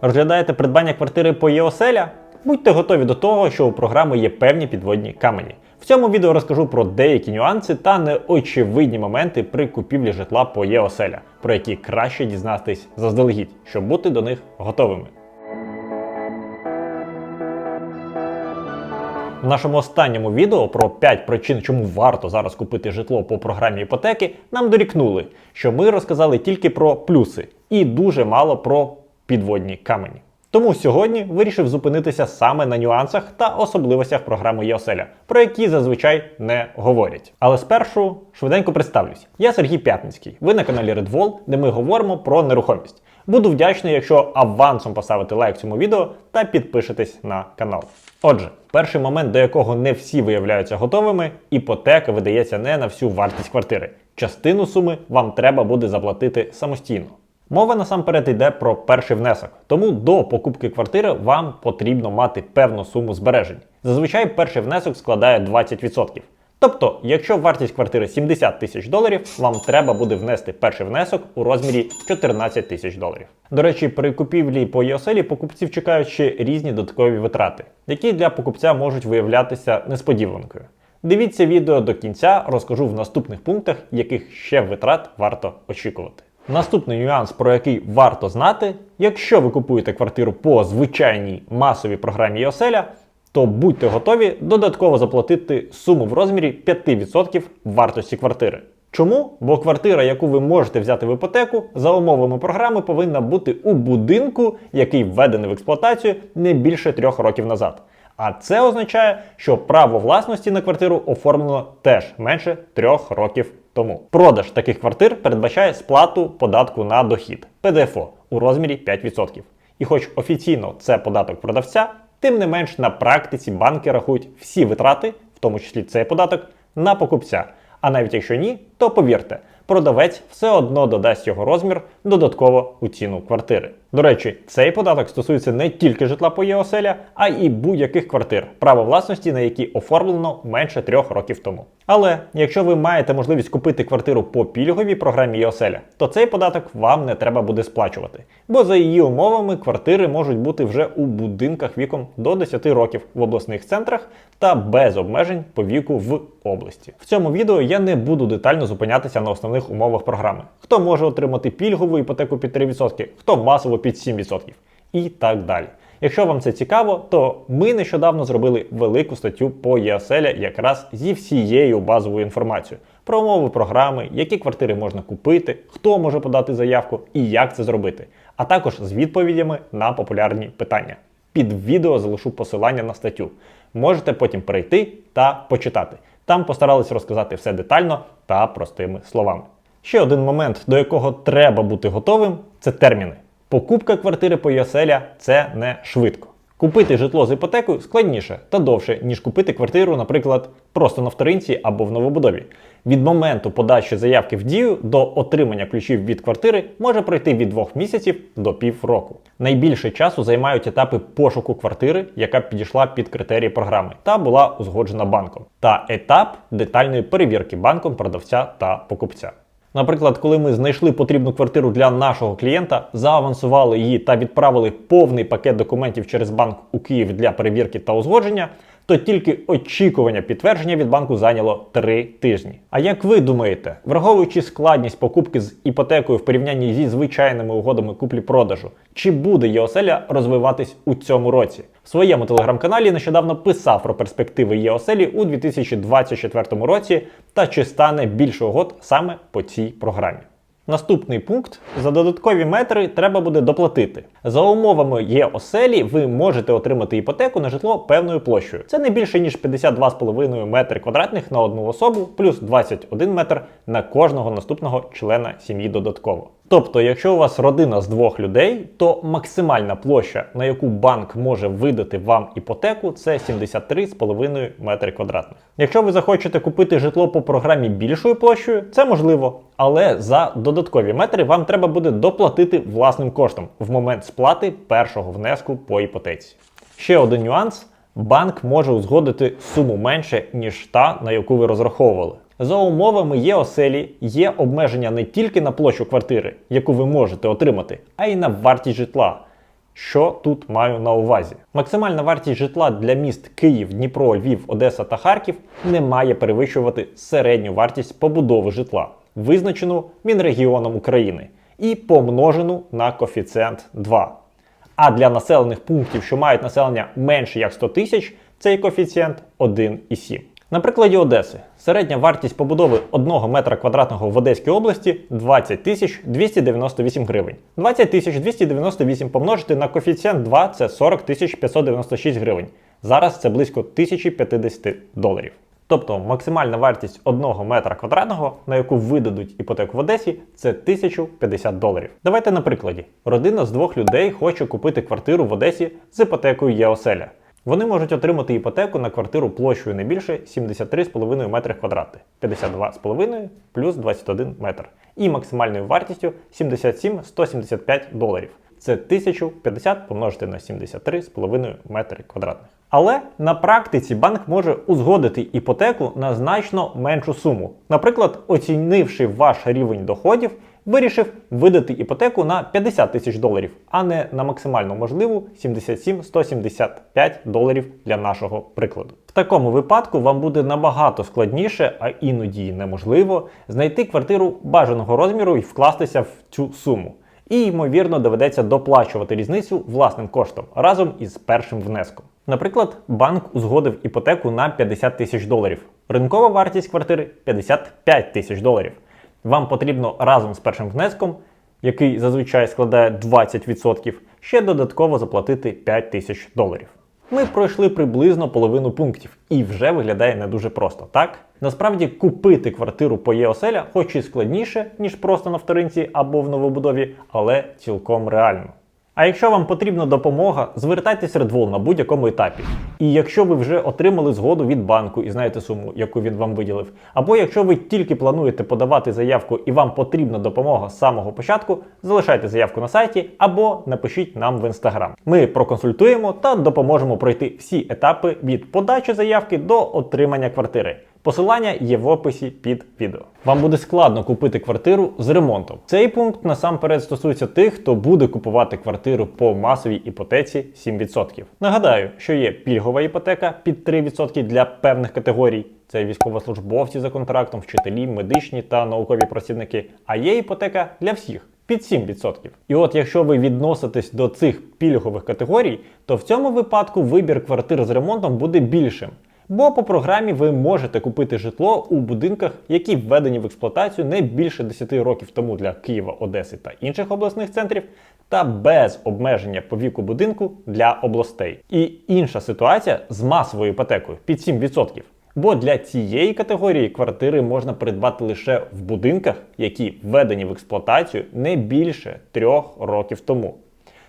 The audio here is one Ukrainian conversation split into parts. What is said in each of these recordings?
Розглядаєте придбання квартири по ЄОСЕЛЯ? Будьте готові до того, що у програми є певні підводні камені. В цьому відео розкажу про деякі нюанси та неочевидні моменти при купівлі житла по ЄОСЕЛЯ, про які краще дізнатись заздалегідь, щоб бути до них готовими. В нашому останньому відео про 5 причин, чому варто зараз купити житло по програмі іпотеки, нам дорікнули, що ми розказали тільки про плюси і дуже мало про підводні камені. Тому сьогодні вирішив зупинитися саме на нюансах та особливостях програми ЄОСЕЛЯ, про які зазвичай не говорять. Але спершу швиденько представлюсь. Я Сергій П'ятницький. Ви на каналі Redwall, де ми говоримо про нерухомість. Буду вдячний, якщо авансом поставите лайк цьому відео та підпишетесь на канал. Отже, перший момент, до якого не всі виявляються готовими, іпотека видається не на всю вартість квартири. Частину суми вам треба буде заплатити самостійно. Мова насамперед йде про перший внесок, тому до покупки квартири вам потрібно мати певну суму збережень. Зазвичай перший внесок складає 20%. Тобто, якщо вартість квартири 70 тисяч доларів, вам треба буде внести перший внесок у розмірі 14 тисяч доларів. До речі, при купівлі по ЄОСЕЛі покупців чекають ще різні додаткові витрати, які для покупця можуть виявлятися несподіванкою. Дивіться відео до кінця, розкажу в наступних пунктах, яких ще витрат варто очікувати. Наступний нюанс, про який варто знати, якщо ви купуєте квартиру по звичайній масовій програмі ЄОСЕЛЯ, то будьте готові додатково заплатити суму в розмірі 5% вартості квартири. Чому? Бо квартира, яку ви можете взяти в іпотеку, за умовами програми повинна бути у будинку, який введений в експлуатацію не більше трьох років назад. А це означає, що право власності на квартиру оформлено теж менше трьох років тому. Продаж таких квартир передбачає сплату податку на дохід ПДФО у розмірі 5%. І хоч офіційно це податок продавця, тим не менш на практиці банки рахують всі витрати, в тому числі цей податок, на покупця. А навіть якщо ні, то повірте, продавець все одно додасть його розмір додатково у ціну квартири. До речі, цей податок стосується не тільки житла по ЄОСЕЛЯ, а й будь-яких квартир, право власності на які оформлено менше трьох років тому. Але якщо ви маєте можливість купити квартиру по пільговій програмі ЄОСЕЛЯ, то цей податок вам не треба буде сплачувати. Бо за її умовами квартири можуть бути вже у будинках віком до 10 років в обласних центрах та без обмежень по віку в області. В цьому відео я не буду детально зупинятися на основних умовах програми. Хто може отримати пільгову іпотеку під 3%, хто масово під 7% і так далі. Якщо вам це цікаво, то ми нещодавно зробили велику статтю по ЄОСЕЛЯ якраз зі всією базовою інформацією про умови програми, які квартири можна купити, хто може подати заявку і як це зробити, а також з відповідями на популярні питання. Під відео залишу посилання на статтю. Можете потім перейти та почитати. Там постарались розказати все детально та простими словами. Ще один момент, до якого треба бути готовим, це терміни. Покупка квартири по ЄСЕЛЯ – це не швидко. Купити житло з іпотекою складніше та довше, ніж купити квартиру, наприклад, просто на вторинці або в новобудові. Від моменту подачі заявки в дію до отримання ключів від квартири може пройти від двох місяців до півроку. Найбільше часу займають етапи пошуку квартири, яка підійшла під критерії програми та була узгоджена банком, та етап детальної перевірки банком продавця та покупця. Наприклад, коли ми знайшли потрібну квартиру для нашого клієнта, заавансували її та відправили повний пакет документів через банк у Київ для перевірки та узгодження, то тільки очікування підтвердження від банку зайняло 3 тижні. А як ви думаєте, враховуючи складність покупки з іпотекою в порівнянні зі звичайними угодами куплі-продажу, чи буде ЄОСЕЛЯ розвиватись у цьому році? В своєму телеграм-каналі нещодавно писав про перспективи ЄОСЕЛі у 2024 році та чи стане більше угод саме по цій програмі. Наступний пункт: за додаткові метри треба буде доплатити. За умовами є оселі, ви можете отримати іпотеку на житло певною площею. Це не більше ніж 52,5 метри квадратних на одну особу, плюс 21 метр на кожного наступного члена сім'ї додатково. Тобто, якщо у вас родина з двох людей, то максимальна площа, на яку банк може видати вам іпотеку, це 73,5 метри квадратних. Якщо ви захочете купити житло по програмі більшою площею, це можливо, але за додаткові метри вам треба буде доплатити власним коштом в момент сплати першого внеску по іпотеці. Ще один нюанс: банк може узгодити суму менше, ніж та, на яку ви розраховували. За умовами є оселі, є обмеження не тільки на площу квартири, яку ви можете отримати, а й на вартість житла. Що тут маю на увазі? Максимальна вартість житла для міст Київ, Дніпро, Львів, Одеса та Харків не має перевищувати середню вартість побудови житла, визначену Мінрегіоном України, і помножену на коефіцієнт 2. А для населених пунктів, що мають населення менше як 100 тисяч, цей коефіцієнт 1,7. На прикладі Одеси середня вартість побудови 1 метра квадратного в Одеській області 20 тисяч 298 гривень. 20 тисяч 298 помножити на коефіцієнт 2 це 40 тисяч 596 гривень. Зараз це близько 1050 доларів. Тобто максимальна вартість 1 метра квадратного, на яку видадуть іпотеку в Одесі, це 1050 доларів. Давайте на прикладі. Родина з двох людей хоче купити квартиру в Одесі з іпотекою ЄОСЕЛЯ. Вони можуть отримати іпотеку на квартиру площею не більше 73,5 метри квадратних, 52,5 плюс 21 метр. І максимальною вартістю 77 175 доларів. Це 1050 помножити на 73,5 метри квадратних. Але на практиці банк може узгодити іпотеку на значно меншу суму. Наприклад, оцінивши ваш рівень доходів, вирішив видати іпотеку на 50 тисяч доларів, а не на максимально можливу 77-175 доларів для нашого прикладу. В такому випадку вам буде набагато складніше, а іноді неможливо, знайти квартиру бажаного розміру і вкластися в цю суму. І, ймовірно, доведеться доплачувати різницю власним коштом разом із першим внеском. Наприклад, банк узгодив іпотеку на 50 тисяч доларів. Ринкова вартість квартири 55 тисяч доларів. Вам потрібно разом з першим внеском, який зазвичай складає 20%, ще додатково заплатити 5 тисяч доларів. Ми пройшли приблизно половину пунктів і вже виглядає не дуже просто, так? Насправді купити квартиру по ЄОСЕЛЯ хоч і складніше, ніж просто на вторинці або в новобудові, але цілком реально. А якщо вам потрібна допомога, звертайтеся Redwall на будь-якому етапі. І якщо ви вже отримали згоду від банку і знаєте суму, яку він вам виділив, або якщо ви тільки плануєте подавати заявку і вам потрібна допомога з самого початку, залишайте заявку на сайті або напишіть нам в інстаграм. Ми проконсультуємо та допоможемо пройти всі етапи від подачі заявки до отримання квартири. Посилання є в описі під відео. Вам буде складно купити квартиру з ремонтом. Цей пункт насамперед стосується тих, хто буде купувати квартиру по масовій іпотеці 7%. Нагадаю, що є пільгова іпотека під 3% для певних категорій. Це військовослужбовці за контрактом, вчителі, медичні та наукові працівники. А є іпотека для всіх під 7%. І от якщо ви відноситесь до цих пільгових категорій, то в цьому випадку вибір квартир з ремонтом буде більшим. Бо по програмі ви можете купити житло у будинках, які введені в експлуатацію не більше 10 років тому для Києва, Одеси та інших обласних центрів, та без обмеження по віку будинку для областей. І інша ситуація з масовою іпотекою під 7%. Бо для цієї категорії квартири можна придбати лише в будинках, які введені в експлуатацію не більше трьох років тому.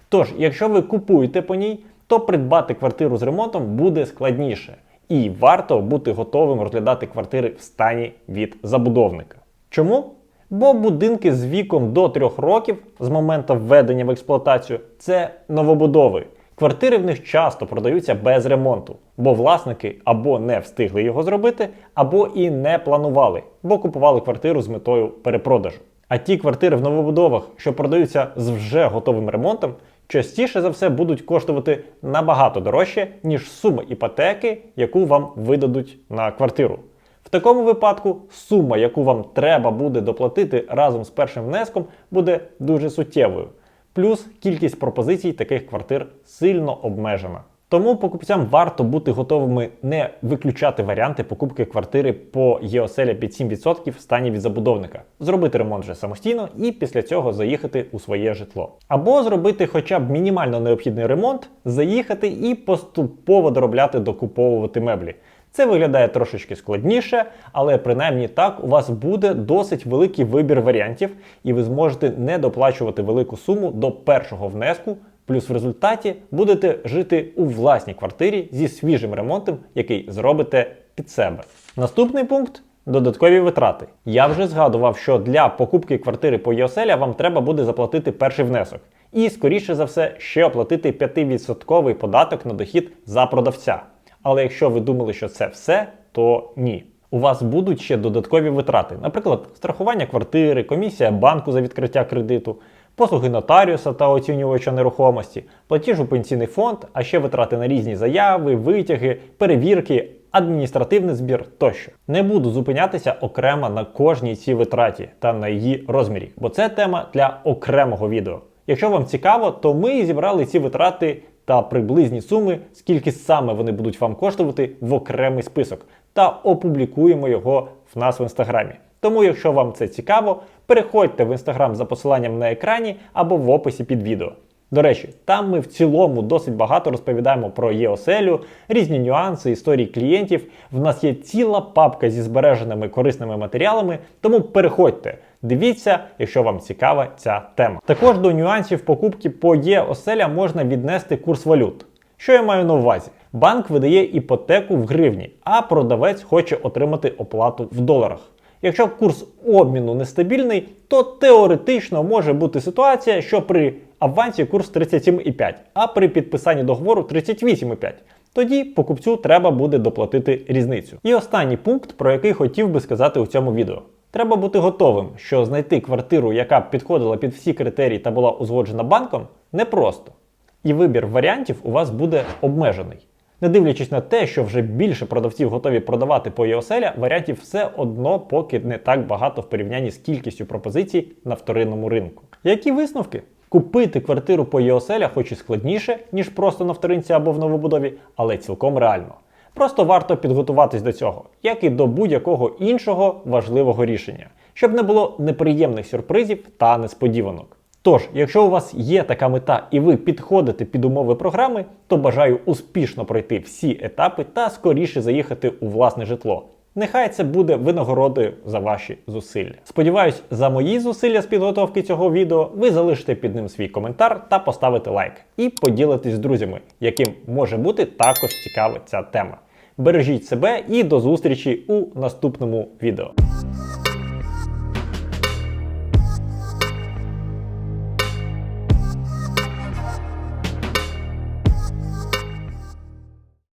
Тож, якщо ви купуєте по ній, то придбати квартиру з ремонтом буде складніше. І варто бути готовим розглядати квартири в стані від забудовника. Чому? Бо будинки з віком до 3 років з моменту введення в експлуатацію це новобудови. Квартири в них часто продаються без ремонту, бо власники або не встигли його зробити, або і не планували, бо купували квартиру з метою перепродажу. А ті квартири в новобудовах, що продаються з вже готовим ремонтом, частіше за все будуть коштувати набагато дорожче, ніж сума іпотеки, яку вам видадуть на квартиру. В такому випадку сума, яку вам треба буде доплатити разом з першим внеском, буде дуже суттєвою. Плюс кількість пропозицій таких квартир сильно обмежена. Тому покупцям варто бути готовими не виключати варіанти покупки квартири по ЄОСЕЛЯ під 7% в стані від забудовника, зробити ремонт вже самостійно і після цього заїхати у своє житло. Або зробити хоча б мінімально необхідний ремонт, заїхати і поступово доробляти докуповувати меблі. Це виглядає трошечки складніше, але принаймні так у вас буде досить великий вибір варіантів, і ви зможете не доплачувати велику суму до першого внеску. Плюс в результаті будете жити у власній квартирі зі свіжим ремонтом, який зробите під себе. Наступний пункт додаткові витрати. Я вже згадував, що для покупки квартири по ЄОСЕЛЯ вам треба буде заплатити перший внесок. І, скоріше за все, ще оплатити 5% податок на дохід за продавця. Але якщо ви думали, що це все, то ні. У вас будуть ще додаткові витрати, наприклад, страхування квартири, комісія банку за відкриття кредиту, послуги нотаріуса та оцінювача нерухомості, платіж у пенсійний фонд, а ще витрати на різні заяви, витяги, перевірки, адміністративний збір тощо. Не буду зупинятися окремо на кожній цій витраті та на її розмірі, бо це тема для окремого відео. Якщо вам цікаво, то ми зібрали ці витрати та приблизні суми, скільки саме вони будуть вам коштувати в окремий список, та опублікуємо його в нас в інстаграмі. Тому, якщо вам це цікаво, переходьте в інстаграм за посиланням на екрані або в описі під відео. До речі, там ми в цілому досить багато розповідаємо про ЄОСЕЛю, різні нюанси, історії клієнтів. В нас є ціла папка зі збереженими корисними матеріалами, тому переходьте, дивіться, якщо вам цікава ця тема. Також до нюансів покупки по ЄОСЕЛя можна віднести курс валют. Що я маю на увазі? Банк видає іпотеку в гривні, а продавець хоче отримати оплату в доларах. Якщо курс обміну нестабільний, то теоретично може бути ситуація, що при авансі курс 37,5, а при підписанні договору 38,5. Тоді покупцю треба буде доплатити різницю. І останній пункт, про який хотів би сказати у цьому відео. Треба бути готовим, що знайти квартиру, яка підходила під всі критерії та була узгоджена банком, непросто. І вибір варіантів у вас буде обмежений. Не дивлячись на те, що вже більше продавців готові продавати по ЄОСЕЛЯ, варіантів все одно поки не так багато в порівнянні з кількістю пропозицій на вторинному ринку. Які висновки? Купити квартиру по ЄОСЕЛЯ хоч і складніше, ніж просто на вторинці або в новобудові, але цілком реально. Просто варто підготуватись до цього, як і до будь-якого іншого важливого рішення, щоб не було неприємних сюрпризів та несподіванок. Тож, якщо у вас є така мета і ви підходите під умови програми, то бажаю успішно пройти всі етапи та скоріше заїхати у власне житло. Нехай це буде винагородою за ваші зусилля. Сподіваюсь, за мої зусилля з підготовки цього відео ви залишите під ним свій коментар та поставите лайк і поділитесь з друзями, яким може бути також цікава ця тема. Бережіть себе і до зустрічі у наступному відео.